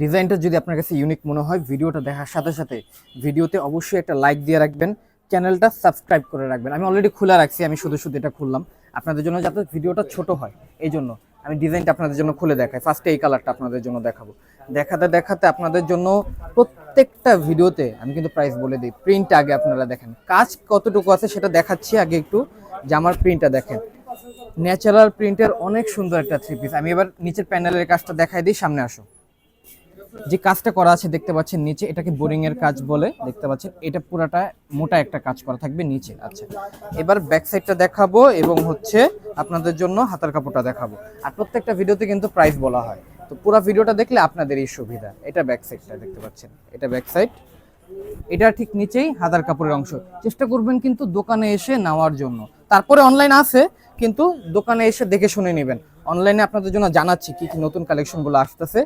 ডিজাইনটা যদি আপনার কাছে ইউনিক মনে হয়, ভিডিওটা দেখার সাথে সাথে ভিডিওতে অবশ্যই একটা লাইক দিয়ে রাখবেন চ্যানেলটা সাবস্ক্রাইব করে রাখবেন। আমি অলরেডি খোলা রাখছি, আমি শুধু শুধু এটা খুললাম। আপনাদের জন্য যাতে ভিডিওটা ছোট হয়, এই জন্য আমি ডিজাইনটা আপনাদের জন্য খুলে দেখাই। ফার্স্টে এই কালারটা আপনাদের জন্য দেখাবো। দেখাতে দেখাতে আপনাদের জন্য প্রত্যেকটা ভিডিওতে আমি কিন্তু প্রাইস বলে দিই। প্রিন্ট আগে আপনারা দেখেন। কাজ কতটুকু আছে সেটা দেখাচ্ছি আগে একটু। জামার প্রিন্টটা দেখেন। ন্যাচারাল প্রিন্টের অনেক সুন্দর একটা থ্রি পিস আমি এবার নিচের প্যানেলের কাজটা দেখাই দিই, সামনে আসো। যে কাজটা করা আছে দেখতে পাচ্ছেন নিচে, এটাকে বোরিং এর কাজ বলে দেখতে পাচ্ছেন। এটা পুরাটা মোটা একটা কাজ করা থাকবে নিচে। আচ্ছা এবার ব্যাক সাইডটা দেখাবো এবং হচ্ছে আপনাদের জন্য হাতার কাপড়টা দেখাবো। আর প্রত্যেকটা ভিডিওতে কিন্তু প্রাইস বলা হয়। তো পুরো ভিডিওটা দেখলে আপনাদেরই সুবিধা। এটা ব্যাক সাইডটা দেখতে পাচ্ছেন। এটা ব্যাক সাইড এটা ঠিক নিচেই হাতার কাপড়ের অংশ। চেষ্টা করবেন কিন্তু দোকানে এসে নেওয়ার জন্য। তারপরে অনলাইন আছে, কিন্তু দোকানে এসে দেখে শুনে নেবেন। অনলাইনে আপনাদের জন্য জানাচ্ছি কি কি নতুন কালেকশনগুলো আসতেছে।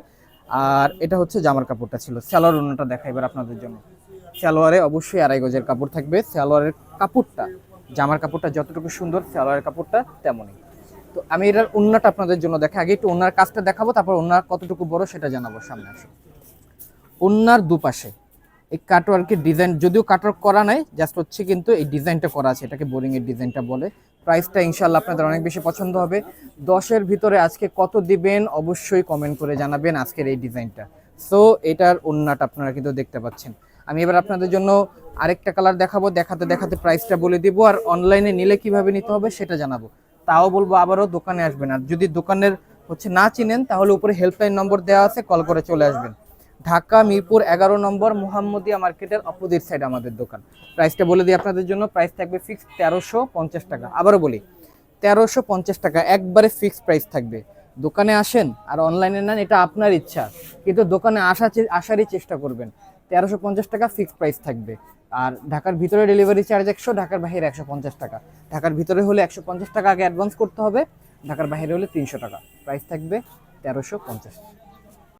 আর এটা হচ্ছে জামার কাপড়টা ছিল। সালোয়ার অন্যটা দেখা এবার আপনাদের জন্য। সালোয়ারে অবশ্যই আড়াই গজের কাপড় থাকবে। সালোয়ারের কাপড়টা, জামার কাপড়টা যতটুকু সুন্দর, সালোয়ারের কাপড়টা তেমনই। তো আমি এটার ওনাটা আপনাদের জন্য দেখা। আগে একটু ওনার কাজটা দেখাবো, তারপর ওনার কতটুকু বড় সেটা জানাব সামনে আসো। ওনার দুপাশে এই কাটওয়ার্কের ডিজাইন, যদিও কাটওয়ার্ক করা নাই জাস্ট হচ্ছে কিন্তু এই ডিজাইনটা করা আছে, এটাকে বোরিং এর ডিজাইনটা বলে। প্রাইসটা ইনশাল্লাহ আপনাদের অনেক বেশি পছন্দ হবে। দশের ভিতরে আজকে কত দিবেন অবশ্যই কমেন্ট করে জানাবেন আজকের এই ডিজাইনটা। সো এটার ওন্নাটা আপনারা কিন্তু দেখতে পাচ্ছেন। আমি এবার আপনাদের জন্য আরেকটা কালার দেখাবো, দেখাতে দেখাতে প্রাইসটা বলে দিব, আর অনলাইনে নিলে কীভাবে নিতে হবে সেটা জানাব। তাও বলব আবারও দোকানে আসবেন, আর যদি দোকানের হচ্ছে না চিনেন, তাহলে উপরে হেল্পলাইন নম্বর দেওয়া আছে কল করে চলে আসবেন। ঢাকা, মিরপুর, এগারো নম্বর মোহাম্মদিয়া মার্কেটের অপোজিট সাইড আমাদের দোকান। প্রাইসটা বলে দিই আপনাদের জন্য প্রাইস থাকবে ফিক্স তেরোশো পঞ্চাশ টাকা। আবারও বলি, তেরোশো পঞ্চাশ টাকা, একবারে ফিক্সড প্রাইস থাকবে। দোকানে আসেন আর অনলাইনে নেন, এটা আপনার ইচ্ছা। কিন্তু দোকানে আসা আসারই চেষ্টা করবেন। তেরোশো পঞ্চাশ টাকা ফিক্সড প্রাইস থাকবে। আর ঢাকার ভিতরে ডেলিভারি চার্জ একশো, ঢাকার বাইরে একশো পঞ্চাশ টাকা। ঢাকার ভিতরে হলে একশো পঞ্চাশ টাকা আগে অ্যাডভান্স করতে হবে, ঢাকার বাইরে হলে তিনশো টাকা। প্রাইস থাকবে তেরোশো পঞ্চাশ।